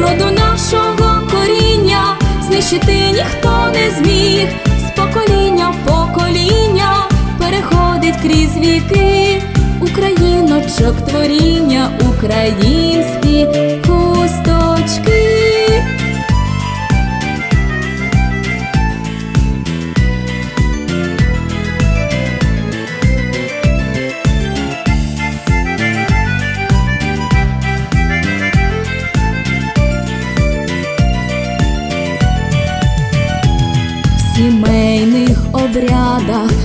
роду нашого коріння знищити ніхто не зміг, з покоління в покоління переходить крізь віки, Україночок творіння, українські